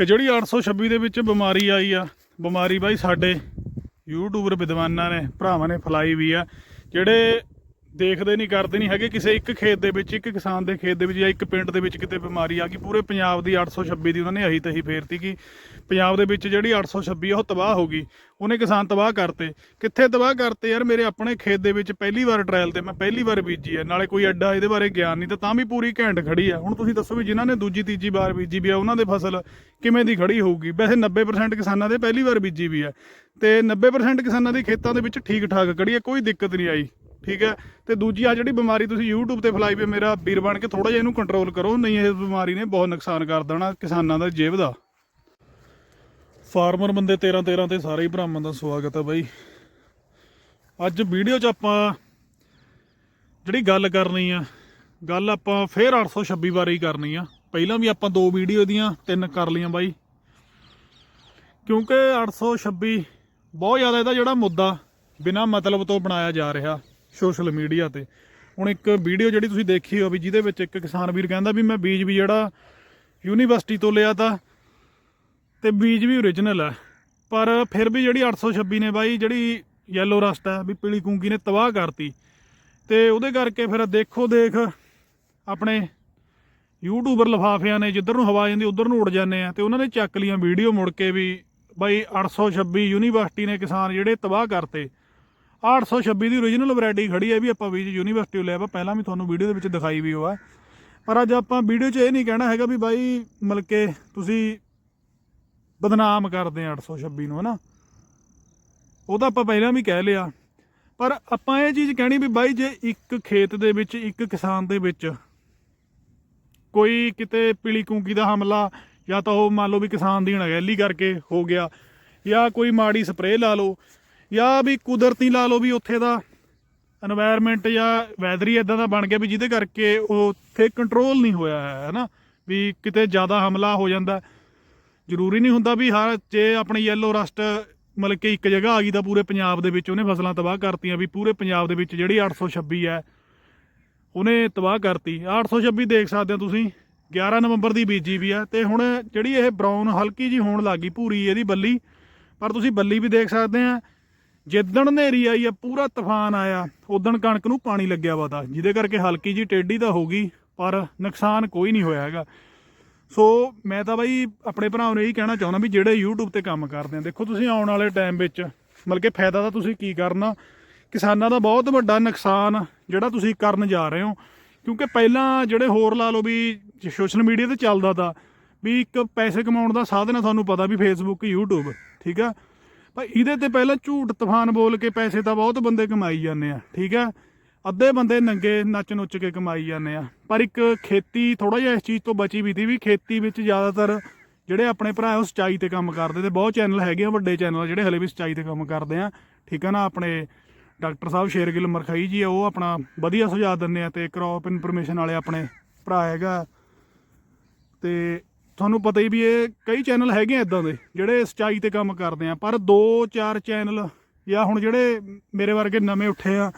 ਇਹ ਜਿਹੜੀ 826 ਦੇ ਵਿੱਚ ਬਿਮਾਰੀ ਆਈ ਆ, ਬਿਮਾਰੀ ਬਾਈ ਸਾਡੇ ਯੂਟਿਊਬਰ ਵਿਦਵਾਨਾਂ ਨੇ, ਭਰਾਵਾਂ ਨੇ ਫੈਲਾਈ ਵੀ ਆ, ਜਿਹੜੇ ਦੇਖਦੇ ਨਹੀਂ, ਕਰਦੇ ਨਹੀਂ ਹੈਗੇ। ਕਿਸੇ ਇੱਕ ਖੇਤ ਦੇ ਵਿੱਚ, ਇੱਕ ਕਿਸਾਨ ਦੇ ਖੇਤ ਦੇ ਵਿੱਚ ਜਾਂ ਇੱਕ ਪਿੰਡ ਦੇ ਵਿੱਚ ਕਿਤੇ ਬਿਮਾਰੀ ਆ ਗਈ। ਪੂਰੇ ਪੰਜਾਬ ਦੀ 826 ਦੀ ਉਹਨਾਂ ਨੇ ਅਹੀ ਤਹੀ ਫੇਰਤੀ ਕਿ ਪੰਜਾਬ ਦੇ ਵਿੱਚ ਜਿਹੜੀ 826 ਆ, ਉਹ ਤਬਾਹ ਹੋ ਗਈ। ਉਹਨੇ ਕਿਸਾਨ ਤਬਾਹ ਕਰਤੇ। ਕਿੱਥੇ ਤਬਾਹ ਕਰਤੇ ਯਾਰ? ਮੇਰੇ ਆਪਣੇ ਖੇਤ ਦੇ ਵਿੱਚ ਪਹਿਲੀ ਵਾਰ ਟ੍ਰਾਇਲ ਤੇ ਮੈਂ ਪਹਿਲੀ ਵਾਰ ਬੀਜੀ ਆ। ਨਾਲੇ ਕੋਈ ਐਡਾ ਇਹਦੇ ਬਾਰੇ ਗਿਆਨ ਨਹੀਂ, ਤਾਂ ਤਾਂ ਵੀ ਪੂਰੀ ਘੈਂਟ ਖੜੀ ਆ। ਹੁਣ ਤੁਸੀਂ ਦੱਸੋ ਵੀ ਜਿਨ੍ਹਾਂ ਨੇ ਦੂਜੀ, ਤੀਜੀ ਵਾਰ ਬੀਜੀ ਵੀ ਆ, ਉਹਨਾਂ ਦੇ ਫਸਲ ਕਿਵੇਂ ਦੀ ਖੜੀ ਹੋਊਗੀ? ਵੈਸੇ 90% ਕਿਸਾਨਾਂ ਦੇ ਪਹਿਲੀ ਵਾਰ ਬੀਜੀ ਵੀ ਆ। ਤੇ 90% ਕਿਸਾਨਾਂ ਦੇ ਖੇਤਾਂ ਦੇ ਵਿੱਚ ਠੀਕ ਠਾਕ ਖੜੀ ਆ, ਕੋਈ ਦਿੱਕਤ ਨਹੀਂ ਆਈ। ਠੀਕ ਹੈ? ਤੇ ਦੂਜੀ ਆ ਜਿਹੜੀ ਬਿਮਾਰੀ ਤੁਸੀਂ YouTube ਤੇ ਫੈਲਾਈ ਵੀ ਮੇਰਾ ਵੀਰ ਬਣ ਕੇ ਥੋੜਾ ਜਿਹਾ ਇਹਨੂੰ ਕੰਟਰੋਲ ਕਰੋ, ਨਹੀਂ ਇਹ ਬਿਮਾਰੀ ਨੇ ਬਹੁਤ ਨੁਕਸਾਨ ਕਰ ਦੇਣਾ ਕਿਸਾਨਾਂ ਦਾ ਜੇਬ ਦਾ। ਫਾਰਮਰ ਬੰਦੇ 13 13 ਤੇ ਸਾਰੇ ਹੀ ਭਰਾਵਾਂ ਦਾ ਸਵਾਗਤ ਹੈ ਬਾਈ। ਅੱਜ ਵੀਡੀਓ 'ਚ ਆਪਾਂ ਜਿਹੜੀ ਗੱਲ ਕਰਨੀ ਆ, ਗੱਲ ਆਪਾਂ ਫੇਰ 826 ਬਾਰੇ ਹੀ ਕਰਨੀ ਆ। ਪਹਿਲਾਂ ਵੀ ਆਪਾਂ ਦੋ ਵੀਡੀਓ ਦੀਆਂ, ਤਿੰਨ ਕਰ ਲਈਆਂ ਬਾਈ। ਕਿਉਂਕਿ 826 ਬਹੁਤ ਜ਼ਿਆਦਾ ਇਹਦਾ ਜਿਹੜਾ ਮੁੱਦਾ ਬਿਨਾ ਮਤਲਬ ਤੋਂ ਬਣਾਇਆ ਜਾ ਰਿਹਾ। ਸੋਸ਼ਲ ਮੀਡੀਆ ਤੇ। ਹੁਣ ਇੱਕ ਵੀਡੀਓ ਜਿਹੜੀ ਤੁਸੀਂ ਦੇਖੀ ਹੋ ਵੀ ਜਿਹਦੇ ਵਿੱਚ ਇੱਕ ਕਿਸਾਨ ਵੀਰ ਕਹਿੰਦਾ ਵੀ ਮੈਂ ਬੀਜ ਵੀ ਜਿਹੜਾ ਯੂਨੀਵਰਸਿਟੀ ਤੋਂ ਲਿਆ ਤਾਂ ਤੇ ਬੀਜ ਵੀ ਓਰੀਜਨਲ ਹੈ ਪਰ ਫਿਰ ਵੀ ਜਿਹੜੀ 826 ਨੇ ਬਾਈ, ਜਿਹੜੀ ਯੈਲੋ ਰਸਟ ਹੈ ਵੀ ਪੀਲੀ ਕੁੰਗੀ ਨੇ ਤਬਾਹ ਕਰਤੀ। ਤੇ ਉਹਦੇ ਕਰਕੇ ਫਿਰ ਦੇਖੋ ਦੇਖ ਆਪਣੇ ਯੂਟਿਊਬਰ ਲਫਾਫਿਆਂ ਨੇ ਜਿੱਧਰ ਨੂੰ ਹਵਾ ਜਾਂਦੀ ਉਧਰ ਨੂੰ ਉੱਡ ਜਾਂਦੇ ਆ ਤੇ ਉਹਨਾਂ ਨੇ ਚੱਕ ਲੀਆਂ ਵੀਡੀਓ ਮੁੜ ਕੇ ਵੀ ਬਾਈ 826 ਯੂਨੀਵਰਸਿਟੀ ਨੇ ਕਿਸਾਨ ਜਿਹੜੇ ਤਬਾਹ ਕਰਤੇ। 826 ਦੀ ਓਰੀਜਨਲ ਵੈਰਾਈਟੀ ਖੜੀ ਹੈ ਵੀ ਆਪਾਂ ਵੀ ਯੂਨੀਵਰਸਿਟੀ ਲਿਆ ਵਾ ਪਹਿਲਾਂ ਵੀ ਤੁਹਾਨੂੰ ਵੀਡੀਓ ਦੇ ਵਿੱਚ ਦਿਖਾਈ ਵੀ ਹੋਆ। ਪਰ ਅੱਜ ਆਪਾਂ ਵੀਡੀਓ 'ਚ ਇਹ ਨਹੀਂ ਕਹਿਣਾ ਹੈਗਾ ਵੀ ਬਾਈ ਮਤਲਬ ਕਿ ਤੁਸੀਂ ਬਦਨਾਮ ਕਰਦੇ ਆ 826 ਨੂੰ, ਹਨਾ? ਉਹ ਤਾਂ ਆਪਾਂ ਪਹਿਲਾਂ ਵੀ ਕਹਿ ਲਿਆ। ਪਰ ਆਪਾਂ ਇਹ ਚੀਜ਼ ਕਹਿਣੀ ਵੀ ਬਾਈ ਜੇ ਇੱਕ ਖੇਤ ਦੇ ਵਿੱਚ, ਇੱਕ ਕਿਸਾਨ ਦੇ ਵਿੱਚ ਕੋਈ ਕਿਤੇ ਪੀਲੀ ਕੂੰਗੀ ਦਾ ਹਮਲਾ ਜਾਂ ਤਾਂ ਉਹ ਮੰਨ ਲਓ ਵੀ ਕਿਸਾਨ ਦੀ ਅਣਗਹਿਲੀ ਕਰਕੇ ਹੋ ਗਿਆ ਜਾਂ ਕੋਈ ਮਾੜੀ ਸਪਰੇਅ ਲਾ ਲਓ ਜਾਂ ਵੀ ਕੁਦਰਤੀ ਲਾ ਲਓ ਵੀ ਉੱਥੇ ਦਾ এনवायरमेंट ਜਾਂ ਵੈਦਰ ਹੀ ਇਦਾਂ ਦਾ ਬਣ ਗਿਆ ਵੀ ਜਿਹਦੇ ਕਰਕੇ ਉਹ ਉੱਥੇ ਕੰਟਰੋਲ ਨਹੀਂ ਹੋਇਆ ਹੈ ਹਨਾ ਵੀ ਕਿਤੇ ਜ਼ਿਆਦਾ ਹਮਲਾ ਹੋ ਜਾਂਦਾ। ਜ਼ਰੂਰੀ ਨਹੀਂ ਹੁੰਦਾ ਵੀ ਹਰ ਜੇ ਆਪਣੇ ਯੈਲੋ ਰਸਟ ਮਤਲਬ ਕਿ ਇੱਕ ਜਗ੍ਹਾ ਆ ਗਈ ਤਾਂ ਪੂਰੇ ਪੰਜਾਬ ਦੇ ਵਿੱਚ ਉਹਨੇ ਫਸਲਾਂ ਤਬਾਹ ਕਰਤੀਆਂ ਵੀ ਪੂਰੇ ਪੰਜਾਬ ਦੇ ਵਿੱਚ ਜਿਹੜੀ 826 ਹੈ, ਉਹਨੇ ਤਬਾਹ ਕਰਤੀ। 826 ਦੇਖ ਸਕਦੇ ਹੋ ਤੁਸੀਂ 11 ਨਵੰਬਰ ਦੀ ਬੀਜੀ ਵੀ ਆ ਤੇ ਹੁਣ ਜਿਹੜੀ ਇਹ ਬ੍ਰਾਊਨ ਹਲਕੀ ਜੀ ਹੋਣ ਲੱਗੀ ਪੂਰੀ ਇਹਦੀ ਬੱਲੀ, ਪਰ ਤੁਸੀਂ ਬੱਲੀ ਵੀ ਦੇਖ ਸਕਦੇ ਆ। ਜਿੱਦਣ ਹਨੇਰੀ ਆਈ ਆ, ਪੂਰਾ ਤੂਫਾਨ ਆਇਆ, ਉਦਣ ਕਣਕ ਨੂੰ ਪਾਣੀ ਲੱਗਿਆ ਵਾ ਤਾਂ ਜਿਹਦੇ ਕਰਕੇ ਹਲਕੀ ਜੀ ਟੇਢੀ ਤਾਂ ਹੋ ਗਈ, ਪਰ ਨੁਕਸਾਨ ਕੋਈ ਨਹੀਂ ਹੋਇਆ ਹੈਗਾ। ਸੋ ਮੈਂ ਤਾਂ ਬਾਈ ਆਪਣੇ ਭਰਾਵਾਂ ਨੂੰ ਇਹੀ ਕਹਿਣਾ ਚਾਹੁੰਦਾ ਵੀ ਜਿਹੜੇ YouTube ਤੇ ਕੰਮ ਕਰਦੇ ਆ, ਦੇਖੋ ਤੁਸੀਂ ਆਉਣ ਵਾਲੇ ਟਾਈਮ ਵਿੱਚ, ਮਤਲਬ ਕਿ ਫਾਇਦਾ ਤਾਂ ਤੁਸੀਂ ਕੀ ਕਰਨਾ? ਕਿਸਾਨਾਂ ਦਾ ਬਹੁਤ ਵੱਡਾ ਨੁਕਸਾਨ ਜਿਹੜਾ ਤੁਸੀਂ ਕਰਨ ਜਾ ਰਹੇ ਹੋ। ਕਿਉਂਕਿ ਪਹਿਲਾਂ ਜਿਹੜੇ ਹੋਰ ਲਾ ਲਓ ਵੀ ਸੋਸ਼ਲ ਮੀਡੀਆ ਤੇ ਚੱਲਦਾ ਤਾਂ, ਵੀ ਇੱਕ ਪੈਸੇ ਕਮਾਉਣ ਦਾ ਸਾਧਨ ਹੈ ਤੁਹਾਨੂੰ ਪਤਾ ਵੀ ਫੇਸਬੁੱਕ YouTube, ਠੀਕ ਆ? ਪਰ ਇਹਦੇ ਤੇ ਪਹਿਲਾਂ ਝੂਠ ਤੂਫਾਨ ਬੋਲ ਕੇ ਪੈਸੇ ਤਾਂ ਬਹੁਤ ਬੰਦੇ ਕਮਾਈ ਜਾਂਦੇ ਆ, ਠੀਕ ਆ? ਅੱਧੇ ਬੰਦੇ ਨੰਗੇ ਨੱਚ ਨੁੱਚ ਕੇ ਕਮਾਈ ਜਾਂਦੇ ਆ। ਪਰ ਇੱਕ ਖੇਤੀ ਥੋੜਾ ਜਿਹਾ ਇਸ ਚੀਜ਼ ਤੋਂ ਬਚੀ ਵੀ ਤੀ ਵੀ ਖੇਤੀ ਵਿੱਚ ਜ਼ਿਆਦਾਤਰ ਜਿਹੜੇ ਆਪਣੇ ਭਰਾ ਉਹ ਸਚਾਈ ਤੇ ਕੰਮ ਕਰਦੇ ਤੇ ਬਹੁਤ ਚੈਨਲ ਹੈਗੇ ਆ, ਵੱਡੇ ਚੈਨਲ ਜਿਹੜੇ ਹਲੇ ਵੀ ਸਚਾਈ ਤੇ ਕੰਮ ਕਰਦੇ ਆ। ਠੀਕ ਆ ਨਾ, ਆਪਣੇ ਡਾਕਟਰ ਸਾਹਿਬ ਸ਼ੇਰਗਿੱਲ ਮਰਖਾਈ ਜੀ ਆ, ਉਹ ਆਪਣਾ ਵਧੀਆ ਸੁਝਾਅ ਦਿੰਦੇ ਆ ਤੇ ਕ੍ਰੌਪ ਇਨਫੋਰਮੇਸ਼ਨ ਵਾਲੇ ਆਪਣੇ ਭਰਾ ਹੈਗਾ। ਤੇ ਤੁਹਾਨੂੰ ਪਤਾ ਹੀ ਵੀ ਇਹ ਕਈ ਚੈਨਲ ਹੈਗੇ ਆ ਇਦਾਂ ਦੇ, ਜਿਹੜੇ ਸਚਾਈ ਤੇ ਕੰਮ ਕਰਦੇ ਆ, ਪਰ ਦੋ ਚਾਰ ਚੈਨਲ ਜਾਂ ਹੁਣ ਜਿਹੜੇ ਮੇਰੇ ਵਰਗੇ ਨਵੇਂ ਉੱਠੇ ਆ,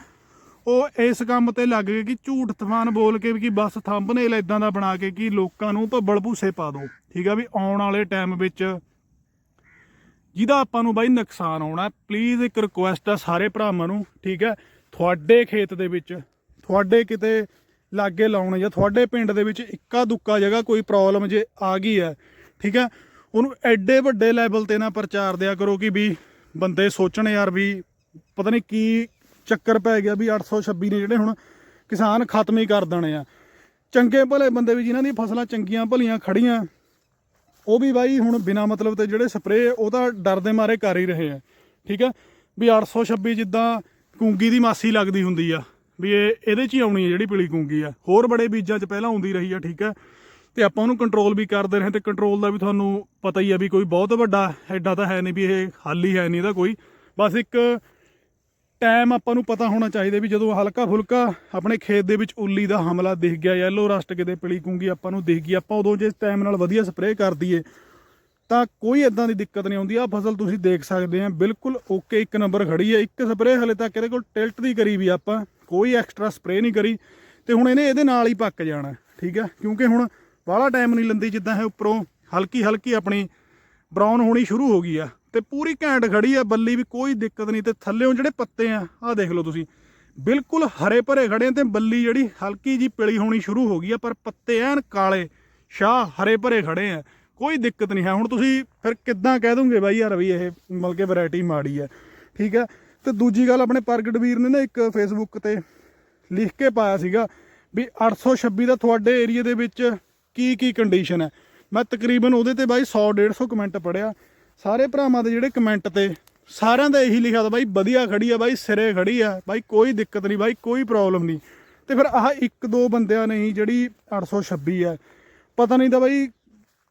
ਉਹ ਇਸ ਕੰਮ ਤੇ ਲੱਗ ਗਏ ਕਿ ਝੂਠ ਤਫਾਨ ਬੋਲ ਕੇ ਵੀ ਕਿ ਬਸ ਥੰਬਨੇਲ ਇਦਾਂ ਦਾ ਬਣਾ ਕੇ ਕਿ ਲੋਕਾਂ ਨੂੰ ਭੱਬਲ ਭੂਸੇ ਪਾ ਦਿਓ ਠੀਕ ਆ ਵੀ ਆਉਣ ਵਾਲੇ ਟਾਈਮ ਵਿੱਚ ਜਿਹਦਾ ਆਪਾਂ ਨੂੰ ਬਾਈ ਨੁਕਸਾਨ ਆਉਣਾ ਪਲੀਜ਼ ਇੱਕ ਰਿਕੁਐਸਟ ਆ ਸਾਰੇ ਭਰਾਵਾਂ ਨੂੰ, ਠੀਕ ਹੈ ਤੁਹਾਡੇ ਖੇਤ ਦੇ ਵਿੱਚ, ਤੁਹਾਡੇ ਕਿਤੇ ਲਾਗੇ ਲਾਉਣ ਜਾਂ ਤੁਹਾਡੇ ਪਿੰਡ ਦੇ ਵਿੱਚ ਇੱਕਾ ਦੁੱਕਾ ਜਗ੍ਹਾ ਕੋਈ ਪ੍ਰੋਬਲਮ ਜੇ ਆ ਗਈ ਹੈ, ਠੀਕ ਹੈ? ਉਹਨੂੰ ਐਡੇ ਵੱਡੇ ਲੈਵਲ ਤੇ ਨਾ ਪ੍ਰਚਾਰ ਦਿਆ ਕਰੋ ਕਿ ਵੀ ਬੰਦੇ ਸੋਚਣ ਯਾਰ ਵੀ ਪਤਾ ਨਹੀਂ ਕੀ ਚੱਕਰ ਪੈ ਗਿਆ ਵੀ 826 ਨੇ ਜਿਹੜੇ ਹੁਣ ਕਿਸਾਨ ਖਤਮ ਹੀ ਕਰ ਦੇਣੇ ਆ। ਚੰਗੇ ਭਲੇ ਬੰਦੇ ਵੀ ਜਿਨ੍ਹਾਂ ਦੀ ਫਸਲਾਂ ਚੰਗੀਆਂ ਭਲੀਆਂ ਖੜੀਆਂ ਉਹ ਵੀ ਬਾਈ ਹੁਣ ਬਿਨਾ ਮਤਲਬ ਤੇ ਜਿਹੜੇ ਸਪਰੇ ਉਹ ਤਾਂ ਡਰ ਦੇ ਮਾਰੇ ਕਰ ਹੀ ਰਹੇ ਆ, ਠੀਕ ਹੈ? ਵੀ 826 ਜਿੱਦਾਂ ਕੂੰਗੀ ਦੀ ਮਾਸੀ ਲੱਗਦੀ ਹੁੰਦੀ ਆ। ਵੀ ਇਹ ਇਹਦੇ 'ਚ ਹੀ ਆਉਣੀ ਹੈ ਜਿਹੜੀ ਪੀਲੀ ਕੂੰਗੀ ਆ। ਹੋਰ ਬੜੇ ਬੀਜਾਂ 'ਚ ਪਹਿਲਾਂ ਆਉਂਦੀ ਰਹੀ ਆ, ਠੀਕ ਹੈ ਤੇ ਆਪਾਂ ਉਹਨੂੰ ਕੰਟਰੋਲ ਵੀ ਕਰਦੇ ਰਹੇ ਤੇ ਕੰਟਰੋਲ ਦਾ ਵੀ ਤੁਹਾਨੂੰ ਪਤਾ ਹੀ ਆ ਵੀ ਕੋਈ ਬਹੁਤ ਵੱਡਾ ਐਡਾ ਤਾਂ ਹੈ ਨਹੀਂ ਵੀ ਇਹ ਹੱਲ ਹੀ ਹੈ ਨਹੀਂ ਇਹਦਾ ਕੋਈ। ਬਸ ਇੱਕ ਟਾਈਮ ਆਪਾਂ ਨੂੰ ਪਤਾ ਹੋਣਾ ਚਾਹੀਦਾ ਵੀ ਜਦੋਂ ਹਲਕਾ ਫੁਲਕਾ ਆਪਣੇ ਖੇਤ ਦੇ ਵਿੱਚ ਉੱਲੀ ਦਾ ਹਮਲਾ ਦਿਖ ਗਿਆ ਯੈਲੋ ਰਸਟ ਕਿਤੇ ਪੀਲੀ ਕੂੰਗੀ ਆਪਾਂ ਨੂੰ ਦਿਖ ਗਈ, ਆਪਾਂ ਉਦੋਂ ਜੇ ਟਾਈਮ ਨਾਲ ਵਧੀਆ ਸਪਰੇਅ ਕਰ ਦਈਏ, ਤਾਂ ਕੋਈ ਇਦਾਂ ਦੀ ਦਿੱਕਤ ਨਹੀਂ ਆਉਂਦੀ। ਆ ਫਸਲ ਤੁਸੀਂ ਦੇਖ ਸਕਦੇ ਆ, ਬਿਲਕੁਲ ਓਕੇ ਇੱਕ ਨੰਬਰ ਖੜੀ ਹੈ ਇੱਕ ਸਪਰੇਅ ਹਲੇ ਤੱਕ ਇਹਦੇ ਕੋਲ ਟਿਲਟ ਦੀ ਕਰੀ ਵੀ ਆਪਾਂ। ਕੋਈ ਐਕਸਟਰਾ ਸਪਰੇਅ ਨਹੀਂ ਕਰੀ ਤੇ ਹੁਣ ਇਹਨੇ ਇਹਦੇ ਨਾਲ ਹੀ ਪੱਕ ਜਾਣਾ, ਠੀਕ ਹੈ ਕਿਉਂਕਿ ਹੁਣ ਬਾਹਲਾ ਟਾਈਮ ਨਹੀਂ ਲੰਦੀ ਜਿੱਦਾਂ ਇਹ ਉੱਪਰੋਂ ਹਲਕੀ ਹਲਕੀ ਆਪਣੀ ਬਰਾਊਨ ਹੋਣੀ ਸ਼ੁਰੂ ਹੋ ਗਈ ਆ ਤੇ ਪੂਰੀ ਘੈਂਟ ਖੜੀ ਆ ਬੱਲੀ ਵੀ ਕੋਈ ਦਿੱਕਤ ਨਹੀਂ ਤੇ ਥੱਲੇੋਂ ਜਿਹੜੇ ਪੱਤੇ ਆ, ਆਹ ਦੇਖ ਲਓ ਤੁਸੀਂ। ਬਿਲਕੁਲ ਹਰੇ ਭਰੇ ਖੜੇ ਆ ਤੇ ਬੱਲੀ ਜਿਹੜੀ ਹਲਕੀ ਜੀ ਪਿਲੀ ਹੋਣੀ ਸ਼ੁਰੂ ਹੋ ਗਈ ਆ, ਪਰ ਪੱਤੇ ਐਨ ਕਾਲੇ, ਸ਼ਾਹ ਹਰੇ ਭਰੇ ਖੜੇ ਆ, ਕੋਈ ਦਿੱਕਤ ਨਹੀਂ ਹੈ। ਹੁਣ ਤੁਸੀਂ ਫਿਰ ਕਿੱਦਾਂ ਕਹਿ ਦੋਗੇ ਬਾਈ ਯਾਰ ਵੀ ਇਹ ਮਤਲਬ ਕਿ ਵੈਰਾਈਟੀ ਮਾੜੀ ਹੈ ਠੀਕ ਹੈ ਤੇ ਦੂਜੀ ਗੱਲ ਆਪਣੇ ਪ੍ਰਗਟ ਵੀਰ ਨੇ ਨਾ ਇੱਕ ਫੇਸਬੁੱਕ ਤੇ ਲਿਖ ਕੇ ਪਾਇਆ ਸੀਗਾ ਵੀ 826 ਦਾ ਤੁਹਾਡੇ ਏਰੀਆ ਦੇ ਵਿੱਚ ਕੀ ਕੀ ਕੰਡੀਸ਼ਨ ਹੈ। ਮੈਂ ਤਕਰੀਬਨ ਉਹਦੇ ਤੇ ਬਾਈ 100 150 ਕਮੈਂਟ ਪੜਿਆ ਸਾਰੇ ਭਰਾਵਾਂ ਦੇ ਜਿਹੜੇ ਕਮੈਂਟ ਤੇ ਸਾਰਿਆਂ ਦਾ ਇਹੀ ਲਿਖਿਆ ਤਾਂ ਬਾਈ, ਵਧੀਆ ਖੜੀ ਆ ਬਾਈ, ਸਿਰੇ ਖੜੀ ਆ। ਬਾਈ, ਕੋਈ ਦਿੱਕਤ ਨਹੀਂ ਬਾਈ, ਕੋਈ ਪ੍ਰੋਬਲਮ ਨਹੀਂ। ਤੇ ਫਿਰ ਆਹ ਇੱਕ ਦੋ ਬੰਦਿਆਂ ਨੇ ਹੀ ਜਿਹੜੀ 826 ਹੈ ਪਤਾ ਨਹੀਂ ਤਾਂ ਬਾਈ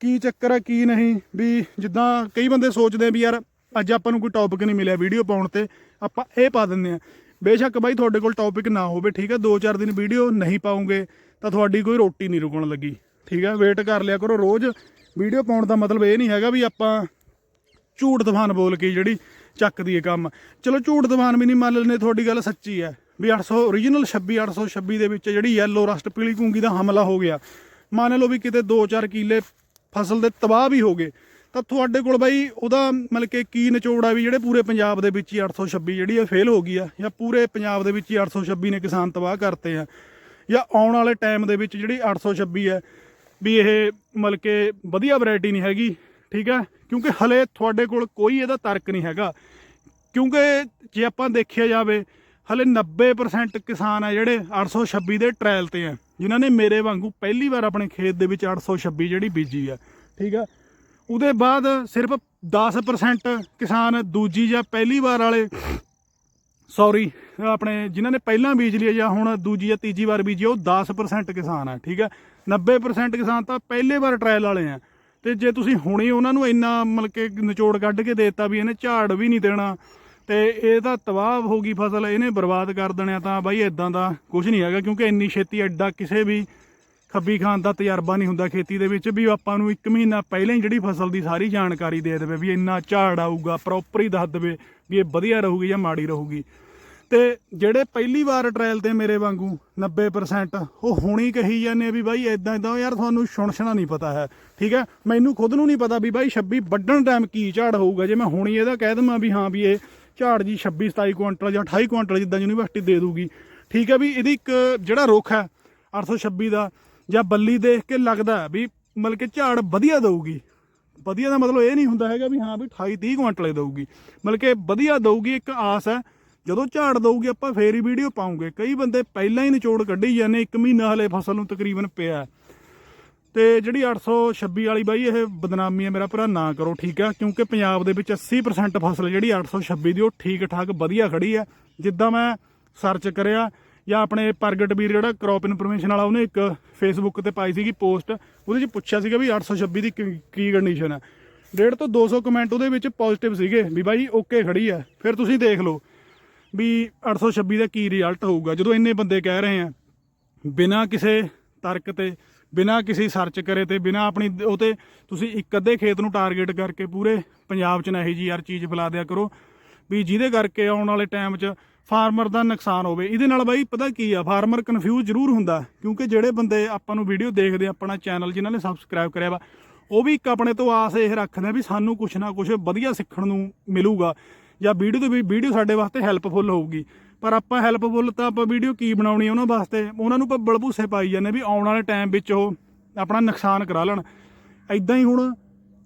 ਕੀ ਚੱਕਰ ਆ, ਕੀ ਨਹੀਂ। ਵੀ ਜਿੱਦਾਂ ਕਈ ਬੰਦੇ ਸੋਚਦੇ ਆ ਵੀ ਯਾਰ ਅੱਜ ਆਪਾਂ ਨੂੰ ਕੋਈ ਟੌਪਿਕ ਨਹੀਂ ਮਿਲਿਆ ਵੀਡੀਓ ਪਾਉਣ ਤੇ, ਆਪਾਂ ਇਹ ਪਾ ਦਿੰਦੇ ਆ ਬੇਸ਼ੱਕ ਬਾਈ ਤੁਹਾਡੇ ਕੋਲ ਟੌਪਿਕ ਨਾ ਹੋਵੇ, ਠੀਕ ਹੈ 2-4 ਦਿਨ ਵੀਡੀਓ ਨਹੀਂ ਪਾਉਂਗੇ, ਤਾਂ ਤੁਹਾਡੀ ਕੋਈ ਰੋਟੀ ਨਹੀਂ ਰੁਕਣ ਲੱਗੀ, ਠੀਕ ਹੈ ਵੇਟ ਕਰ ਲਿਆ ਕਰੋ ਰੋਜ਼। ਵੀਡੀਓ ਪਾਉਣ ਦਾ ਮਤਲਬ ਇਹ ਨਹੀਂ ਹੈਗਾ ਵੀ ਆਪਾਂ ਝੂਠ ਤੂਫਾਨ ਬੋਲ ਕੇ ਜਿਹੜੀ ਚੱਕਦੀ ਹੈ ਕੰਮ। ਚਲੋ ਝੂਠ ਤੂਫਾਨ ਵੀ ਨਹੀਂ ਮੰਨ ਲੈਂਦੇ, ਤੁਹਾਡੀ ਗੱਲ ਸੱਚੀ ਹੈ ਵੀ 800 ਓਰੀਜਨਲ 26 826 ਦੇ ਵਿੱਚ ਜਿਹੜੀ ਯੈਲੋ ਰਸਟ ਪੀਲੀ ਕੂੰਗੀ ਦਾ ਹਮਲਾ ਹੋ ਗਿਆ। ਮੰਨ ਲਓ ਵੀ ਕਿਤੇ 2-4 ਕਿੱਲੇ ਫਸਲ ਦੇ ਤਬਾਹ ਵੀ ਹੋ ਗਏ ਤਾਂ ਤੁਹਾਡੇ ਕੋਲ ਬਾਈ ਉਹਦਾ ਮਤਲਬ ਕਿ ਕੀ ਨਿਚੋੜ ਆ ਵੀ ਜਿਹੜੇ ਪੂਰੇ ਪੰਜਾਬ ਦੇ ਵਿੱਚ ਹੀ 826 ਜਿਹੜੀ ਆ ਫੇਲ ਹੋ ਗਈ ਆ ਜਾਂ ਪੂਰੇ ਪੰਜਾਬ ਦੇ ਵਿੱਚ ਹੀ 826 ਨੇ ਕਿਸਾਨ ਤਬਾਹ ਕਰਤੇ ਆ ਜਾਂ ਆਉਣ ਵਾਲੇ ਟਾਈਮ ਦੇ ਵਿੱਚ ਜਿਹੜੀ 826 ਹੈ ਵੀ ਇਹ ਮਤਲਬ ਕਿ ਵਧੀਆ ਵੈਰਾਈਟੀ ਨਹੀਂ ਹੈਗੀ, ਠੀਕ ਹੈ ਕਿਉਂਕਿ ਹਲੇ ਤੁਹਾਡੇ ਕੋਲ ਕੋਈ ਇਹਦਾ ਤਰਕ ਨਹੀਂ ਹੈਗਾ। ਕਿਉਂਕਿ ਜੇ ਆਪਾਂ ਦੇਖਿਆ ਜਾਵੇ, ਹਲੇ 90% ਕਿਸਾਨ ਆ ਜਿਹੜੇ 826 ਦੇ ਟ੍ਰਾਇਲ ਤੇ ਆ, ਜਿਨ੍ਹਾਂ ਨੇ ਮੇਰੇ ਵਾਂਗੂ ਪਹਿਲੀ ਵਾਰ ਆਪਣੇ ਖੇਤ ਦੇ ਵਿੱਚ 826 ਜਿਹੜੀ ਬੀਜੀ ਆ, ਠੀਕ ਆ? ਉਹਦੇ ਬਾਅਦ ਸਿਰਫ 10% ਕਿਸਾਨ ਦੂਜੀ ਜਾਂ ਪਹਿਲੀ ਵਾਰ ਵਾਲੇ ਸੌਰੀ ਆਪਣੇ ਜਿਨ੍ਹਾਂ ਨੇ ਪਹਿਲਾਂ ਬੀਜ ਲਿਆ ਜਾਂ ਹੁਣ ਦੂਜੀ ਜਾਂ ਤੀਜੀ ਵਾਰ ਬੀਜੀ, ਉਹ 10% ਕਿਸਾਨ ਆ, ਠੀਕ ਹੈ 90% ਕਿਸਾਨ ਤਾਂ ਪਹਿਲੇ ਵਾਰ ਟ੍ਰਾਇਲ ਵਾਲੇ ਆ। ਤੇ ਜੇ ਤੁਸੀਂ ਹੁਣੇ ਉਹਨਾਂ ਨੂੰ ਇੰਨਾ ਮਤਲਬ ਕਿ ਨਿਚੋੜ ਕੱਢ ਕੇ ਦੇਤਾ ਵੀ ਇਹਨੇ ਝਾੜ ਵੀ ਨਹੀਂ ਦੇਣਾ, ਤੇ ਇਹ ਤਾਂ ਤਬਾਹ ਹੋ ਗਈ ਫਸਲ, ਇਹਨੇ ਬਰਬਾਦ ਕਰ ਦੇਣਾ ਤਾਂ ਬਾਈ ਇਦਾਂ ਦਾ ਕੁਝ ਨਹੀਂ ਹੈਗਾ, ਕਿਉਂਕਿ ਇੰਨੀ ਛੇਤੀ ਐਡਾ ਕਿਸੇ ਵੀ ਖੱਬੀ ਖਾਨ ਦਾ ਤਜਰਬਾ ਨਹੀਂ ਹੁੰਦਾ ਖੇਤੀ ਦੇ ਵਿੱਚ ਵੀ ਆਪਾਂ ਨੂੰ 1 ਮਹੀਨਾ ਪਹਿਲਾਂ ਹੀ ਜਿਹੜੀ ਫਸਲ ਦੀ ਸਾਰੀ ਜਾਣਕਾਰੀ ਦੇ ਦੇਵੇ ਵੀ ਇੰਨਾ ਝਾੜ ਆਊਗਾ ਪ੍ਰੋਪਰ ਹੀ ਦੱਸ ਦੇਵੇ ਵੀ ਇਹ ਵਧੀਆ ਰਹੂਗੀ ਜਾਂ ਮਾੜੀ ਰਹੂਗੀ। ਤੇ ਜਿਹੜੇ ਪਹਿਲੀ ਵਾਰ ਟ੍ਰਾਇਲ ਤੇ ਮੇਰੇ ਵਾਂਗੂ 90% ਉਹ ਹੁਣੀ ਕਹੀ ਜਾਂਦੇ ਆ ਵੀ ਬਾਈ ਇਦਾਂ ਇਦਾਂ ਯਾਰ ਤੁਹਾਨੂੰ ਸੁਣਛਣਾ ਨਹੀਂ ਪਤਾ ਹੈ, ਠੀਕ ਹੈ? ਮੈਨੂੰ ਖੁਦ ਨੂੰ ਨਹੀਂ ਪਤਾ ਵੀ ਬਾਈ 26 ਵੱਢਣ ਟਾਈਮ ਕੀ ਝਾੜ ਹੋਊਗਾ, ਜੇ ਮੈਂ ਹੁਣੀ ਇਹਦਾ ਕਹਿ ਦਵਾਂ ਵੀ ਹਾਂ ਵੀ ਇਹ ਝਾੜ ਜੀ 26 27 ਕੁਇੰਟਲ ਜਾਂ 28 ਕੁਇੰਟਲ ਜਿੱਦਾਂ ਯੂਨੀਵਰਸਿਟੀ ਦੇ ਦੂਗੀ ਠੀਕ ਹੈ ਵੀ ਇਹਦੀ ਇੱਕ ਜਿਹੜਾ ਰੁੱਖ ਹੈ 826 ਦਾ ਜਾਂ ਬੱਲੀ ਦੇਖ ਕੇ ਲੱਗਦਾ ਵੀ ਮਤਲਬ ਕਿ ਝਾੜ ਵਧੀਆ ਦਊਗੀ। ਵਧੀਆ ਦਾ ਮਤਲਬ ਇਹ ਨਹੀਂ ਹੁੰਦਾ ਹੈਗਾ ਵੀ ਹਾਂ ਵੀ 28 30 ਕੁਇੰਟਲੇ ਹੀ ਦਊਗੀ। ਮਤਲਬ ਕਿ ਵਧੀਆ ਦਊਗੀ ਇੱਕ ਆਸ ਹੈ, ਜਦੋਂ ਝਾੜ ਦਊਗੀ ਆਪਾਂ ਫੇਰ ਹੀ ਵੀਡੀਓ ਪਾਉਂਗੇ। ਕਈ ਬੰਦੇ ਪਹਿਲਾਂ ਹੀ ਨਿਚੋੜ ਕੱਢੀ ਜਾਂਦੇ, ਇੱਕ ਮਹੀਨਾ ਹਲੇ ਫਸਲ ਨੂੰ ਤਕਰੀਬਨ ਪਿਆ ਹੈ। ਤੇ ਜਿਹੜੀ 826 ਵਾਲੀ ਬਾਈ, ਇਹ ਬਦਨਾਮੀ ਹੈ ਮੇਰਾ ਭਰਾ, ਨਾ ਕਰੋ, ਠੀਕ ਹੈ? ਕਿਉਂਕਿ ਪੰਜਾਬ ਦੇ ਵਿੱਚ 80% ਫਸਲ ਜਿਹੜੀ 826 ਦੀ, ਉਹ ਠੀਕ ਠਾਕ ਵਧੀਆ ਖੜੀ ਹੈ। ਜਿੱਦਾਂ ਮੈਂ ਸਰਚ ਕਰਿਆ ਜਾਂ ਆਪਣੇ ਪ੍ਰਗਟ ਵੀਰ ਜਿਹੜਾ ਕ੍ਰੌਪ ਇਨਫੋਰਮੇਸ਼ਨ ਵਾਲਾ, ਉਹਨੇ ਇੱਕ ਫੇਸਬੁੱਕ ਤੇ ਪਾਈ ਸੀਗੀ ਪੋਸਟ ਉਹਦੇ 'ਚ ਪੁੱਛਿਆ ਸੀਗਾ ਵੀ 826 ਦੀ ਕੀ- ਕੀ ਕੰਡੀਸ਼ਨ ਹੈ ਡੇਢ ਤੋਂ 200 ਕਮੈਂਟ ਉਹਦੇ ਵਿੱਚ ਪੋਜ਼ਿਟਿਵ ਸੀਗੇ ਵੀ ਬਾਈ ਓਕੇ ਖੜੀ ਹੈ ਫਿਰ ਤੁਸੀਂ ਦੇਖ ਲਓ ਵੀ 826 ਦਾ ਕੀ ਰਿਜ਼ਲਟ ਹੋਊਗਾ। ਜਦੋਂ ਇੰਨੇ ਬੰਦੇ ਕਹਿ ਰਹੇ ਆ, ਬਿਨਾਂ ਕਿਸੇ ਤਰਕ ਤੇ, ਬਿਨਾਂ ਕਿਸੇ ਸਰਚ ਕਰੇ ਤੇ, ਬਿਨਾਂ ਆਪਣੀ ਉਹ ਤੇ, ਤੁਸੀਂ ਇੱਕ ਅੱਧੇ ਖੇਤ ਨੂੰ ਟਾਰਗੇਟ ਕਰਕੇ ਪੂਰੇ ਪੰਜਾਬ 'ਚ ਨਾ ਇਹੀ ਜੀ ਯਾਰ ਚੀਜ਼ ਫੈਲਾ ਦਿਆ ਕਰੋ ਵੀ ਜਿਹਦੇ ਕਰਕੇ ਆਉਣ ਵਾਲੇ ਟਾਈਮ 'ਚ ਫਾਰਮਰ ਦਾ ਨੁਕਸਾਨ ਹੋਵੇ। ਇਹਦੇ ਨਾਲ ਬਾਈ ਪਤਾ ਕੀ ਆ, ਫਾਰਮਰ ਕਨਫਿਊਜ਼ ਜ਼ਰੂਰ ਹੁੰਦਾ ਕਿਉਂਕਿ ਜਿਹੜੇ ਬੰਦੇ ਆਪਾਂ ਨੂੰ ਵੀਡੀਓ ਦੇਖਦੇ ਆਪਣਾ ਚੈਨਲ ਜਿਨ੍ਹਾਂ ਨੇ ਸਬਸਕ੍ਰਾਈਬ ਕਰਿਆ ਵਾ, ਉਹ ਵੀ ਇੱਕ ਆਪਣੇ ਤੋਂ ਆਸ ਇਹ ਰੱਖਦੇ ਵੀ ਸਾਨੂੰ ਕੁਛ ਨਾ ਕੁਛ ਵਧੀਆ ਸਿੱਖਣ ਨੂੰ ਮਿਲੂਗਾ, ਜਾਂ ਵੀਡੀਓ ਤੋਂ ਵੀ ਵੀਡੀਓ ਸਾਡੇ ਵਾਸਤੇ ਹੈਲਪਫੁਲ ਹੋਊਗੀ। ਪਰ ਆਪਾਂ ਹੈਲਪਫੁਲ ਤਾਂ ਆਪਾਂ ਵੀਡੀਓ ਕੀ ਬਣਾਉਣੀ ਉਹਨਾਂ ਵਾਸਤੇ? ਉਹਨਾਂ ਨੂੰ ਆਪਾਂ ਬਲਬੂਸੇ ਪਾਈ ਜਾਂਦੇ ਵੀ ਆਉਣ ਵਾਲੇ ਟਾਈਮ ਵਿੱਚ ਉਹ ਆਪਣਾ ਨੁਕਸਾਨ ਕਰਾ ਲੈਣ। ਐਦਾਂ ਹੀ ਹੁਣ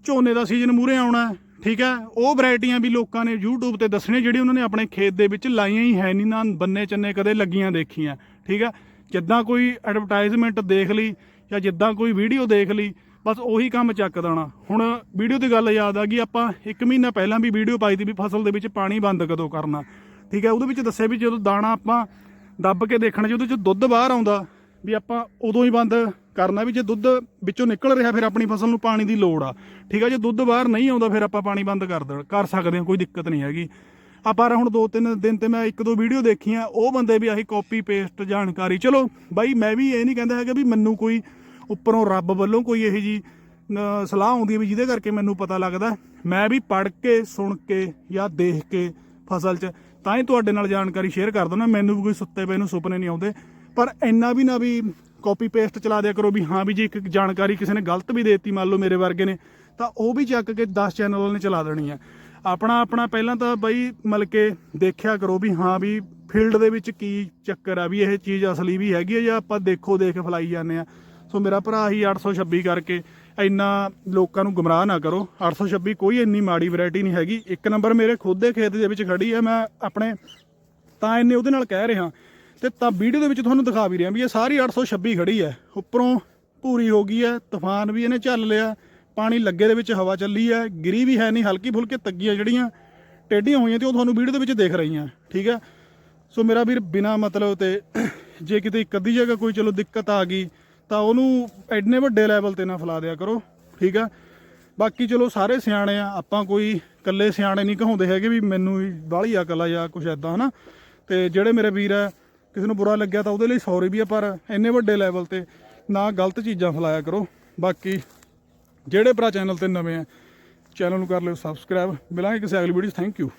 ਝੋਨੇ ਦਾ ਸੀਜ਼ਨ ਮੂਰੇ ਆਉਣਾ ਠੀਕ ਹੈ? ਉਹ ਵੈਰਾਈਟੀਆਂ ਵੀ ਲੋਕਾਂ ਨੇ YouTube ਤੇ ਦੱਸਣੀਆਂ, ਜਿਹੜੇ ਉਹਨਾਂ ਨੇ ਆਪਣੇ ਖੇਤ ਦੇ ਵਿੱਚ ਲਾਈਆਂ ਹੀ ਹੈ ਨਹੀਂ, ਨਾ ਬੰਨੇ ਚੰਨੇ ਕਦੇ ਲੱਗੀਆਂ ਦੇਖੀਆਂ, ਠੀਕ ਹੈ? ਜਿੱਦਾਂ ਕੋਈ ਐਡਵਰਟਾਈਜ਼ਮੈਂਟ ਦੇਖ ਲਈ ਜਾਂ ਜਿੱਦਾਂ ਕੋਈ ਵੀਡੀਓ ਦੇਖ ਲਈ, ਬਸ ਉਹੀ ਕੰਮ ਚੱਕ ਦੇਣਾ। ਹੁਣ ਵੀਡੀਓ ਦੀ ਗੱਲ ਯਾਦ ਆ ਗਈ, ਆਪਾਂ 1 ਮਹੀਨਾ ਪਹਿਲਾਂ ਵੀ ਵੀਡੀਓ ਪਾਈ ਦੀ ਵੀ ਫਸਲ ਦੇ ਵਿੱਚ ਪਾਣੀ ਬੰਦ ਕਦੋਂ ਕਰਨਾ, ਠੀਕ ਹੈ? ਉਹਦੇ ਵਿੱਚ ਦੱਸਿਆ ਵੀ ਜਦੋਂ ਦਾਣਾ ਆਪਾਂ ਦੱਬ ਕੇ ਦੇਖਣਾ, ਜੇ ਉਹਦੇ ਚ ਦੁੱਧ ਬਾਹਰ ਆਉਂਦਾ, ਵੀ ਆਪਾਂ ਉਦੋਂ ਹੀ ਬੰਦ ਕਰਨਾ ਵੀ ਜੇ ਦੁੱਧ ਵਿੱਚੋਂ ਨਿਕਲ ਰਿਹਾ ਫਿਰ ਆਪਣੀ ਫਸਲ ਨੂੰ ਪਾਣੀ ਦੀ ਲੋੜ ਆ। ਠੀਕ ਆ, ਜੇ ਦੁੱਧ ਬਾਹਰ ਨਹੀਂ ਆਉਂਦਾ ਫਿਰ ਆਪਾਂ ਪਾਣੀ ਬੰਦ ਕਰ ਦੇਣ ਕਰ ਸਕਦੇ ਹਾਂ, ਕੋਈ ਦਿੱਕਤ ਨਹੀਂ ਹੈਗੀ। ਆ ਪਰ ਹੁਣ ਦੋ ਤਿੰਨ ਦਿਨ ਤੇ ਮੈਂ ਇੱਕ ਦੋ ਵੀਡੀਓ ਦੇਖੀਆਂ, ਉਹ ਬੰਦੇ ਵੀ ਆਹੀ ਕਾਪੀ ਪੇਸਟ ਜਾਣਕਾਰੀ। ਚਲੋ ਬਾਈ, ਮੈਂ ਵੀ ਇਹ ਨਹੀਂ ਕਹਿੰਦਾ ਹੈਗਾ ਵੀ ਮੈਨੂੰ ਕੋਈ ਉੱਪਰੋਂ ਰੱਬ ਵੱਲੋਂ ਕੋਈ ਇਹੋ ਜੀ ਸਲਾਹ ਆਉਂਦੀ ਹੈ ਵੀ ਜਿਹਦੇ ਕਰਕੇ ਮੈਨੂੰ ਪਤਾ ਲੱਗਦਾ। ਮੈਂ ਵੀ ਪੜ੍ਹ ਕੇ, ਸੁਣ ਕੇ ਜਾਂ ਦੇਖ ਕੇ ਫਸਲ 'ਚ, ਤਾਂ ਹੀ ਤੁਹਾਡੇ ਨਾਲ ਜਾਣਕਾਰੀ ਸ਼ੇਅਰ ਕਰ ਦਿੰਦਾ। ਮੈਨੂੰ ਵੀ ਕੋਈ ਸੁੱਤੇ ਪਏ ਨੂੰ ਸੁਪਨੇ ਨਹੀਂ ਆਉਂਦੇ। ਪਰ ਇੰਨਾ ਵੀ ਨਾ ਵੀ ਕਾਪੀ ਪੇਸਟ ਚਲਾ ਦਿਆ ਕਰੋ ਵੀ ਹਾਂ ਵੀ ਜੇ ਇੱਕ ਜਾਣਕਾਰੀ ਕਿਸੇ ਨੇ ਗਲਤ ਵੀ ਦੇਤੀ ਮੰਨ ਲਓ ਮੇਰੇ ਵਰਗੇ ਨੇ, ਤਾਂ ਉਹ ਵੀ ਚੱਕ ਕੇ 10 ਚੈਨਲ ਨੇ ਚਲਾ ਦੇਣੀ ਆ। ਆਪਣਾ ਆਪਣਾ ਪਹਿਲਾਂ ਤਾਂ ਬਈ ਮਤਲਬ ਕਿ ਦੇਖਿਆ ਕਰੋ ਵੀ ਹਾਂ ਵੀ ਫੀਲਡ ਦੇ ਵਿੱਚ ਕੀ ਚੱਕਰ ਆ, ਵੀ ਇਹ ਚੀਜ਼ ਅਸਲੀ ਵੀ ਹੈਗੀ ਆ ਜਾਂ ਆਪਾਂ ਦੇਖੋ ਦੇਖ ਫਲਾਈ ਜਾਂਦੇ ਆ। ਸੋ ਮੇਰਾ ਭਰਾ ਹੀ 826 ਕਰਕੇ ਇੰਨਾ ਲੋਕਾਂ ਨੂੰ ਗੁੰਮਰਾਹ ਨਾ ਕਰੋ। 826 ਕੋਈ ਇੰਨੀ ਮਾੜੀ ਵੈਰਾਈਟੀ ਨਹੀਂ ਹੈਗੀ। ਇੱਕ ਨੰਬਰ ਮੇਰੇ ਖੁਦ ਦੇ ਖੇਤ ਦੇ ਵਿੱਚ ਖੜੀ ਹੈ ਮੈਂ ਆਪਣੇ ਤਾਂ ਇੰਨੇ ਉਹਦੇ ਨਾਲ ਕਹਿ ਰਿਹਾ। ਤੇ ਤਾਂ ਵੀਡੀਓ ਦੇ ਵਿੱਚ ਤੁਹਾਨੂੰ ਦਿਖਾ ਵੀ ਰਿਹਾ ਵੀ ਇਹ ਸਾਰੀ 826 ਖੜੀ ਹੈ। ਉੱਪਰੋਂ ਭੂਰੀ ਹੋ ਗਈ ਹੈ, ਤੂਫਾਨ ਵੀ ਇਹਨੇ ਝੱਲ ਲਿਆ, ਪਾਣੀ ਲੱਗੇ ਦੇ ਵਿੱਚ ਹਵਾ ਚੱਲੀ ਹੈ, ਗਿਰੀ ਵੀ ਹੈ ਨਹੀਂ ਹਲਕੀ ਫੁਲਕੀ ਤੱਗੀਆਂ ਜਿਹੜੀਆਂ ਟੇਢੀਆਂ ਹੋਈਆਂ ਤੇ ਉਹ ਤੁਹਾਨੂੰ ਵੀਡੀਓ ਦੇ ਵਿੱਚ ਦੇਖ ਰਹੀਆਂ, ਠੀਕ ਹੈ? ਸੋ ਮੇਰਾ ਵੀਰ, ਬਿਨਾ ਮਤਲਬ ਤੇ ਜੇ ਕਿਤੇ ਇੱਕ ਅੱਧੀ ਜਗ੍ਹਾ ਕੋਈ ਚਲੋ ਦਿੱਕਤ ਆ ਗਈ, ਤਾਂ ਉਹਨੂੰ ਐਡਨੇ ਵੱਡੇ ਲੈਵਲ ਤੇ ਨਾ ਫਲਾ ਦਿਆ ਕਰੋ, ਠੀਕ ਆ ਬਾਕੀ ਚਲੋ ਸਾਰੇ ਸਿਆਣੇ ਆ, ਆਪਾਂ ਕੋਈ ਇਕੱਲੇ ਸਿਆਣੇ ਨਹੀਂ ਕਹਾਉਂਦੇ ਹੈਗੇ ਵੀ ਮੈਨੂੰ ਬਾਹਲੀ ਅਕਲ ਆ ਜਾਂ ਕੁਝ ਐਦਾਂ ਹਨਾ? ਤੇ ਜਿਹੜੇ ਮੇਰੇ ਵੀਰ ਆ ਕਿਸੇ ਨੂੰ ਬੁਰਾ ਲੱਗਿਆ ਤਾਂ ਉਹਦੇ ਲਈ ਸੌਰੀ ਵੀ ਆ, ਪਰ ਇੰਨੇ ਵੱਡੇ ਲੈਵਲ ਤੇ ਨਾ ਗਲਤ ਚੀਜ਼ਾਂ ਫਲਾਇਆ ਕਰੋ। ਬਾਕੀ ਜਿਹੜੇ ਭਰਾ ਚੈਨਲ ਤੇ ਨਵੇਂ ਆ ਚੈਨਲ ਨੂੰ ਕਰ ਲਿਓ ਸਬਸਕ੍ਰਾਈਬ ਮਿਲਾਂਗੇ ਕਿਸੇ ਅਗਲੀ ਵੀਡੀਓ 'ਚ। Thank you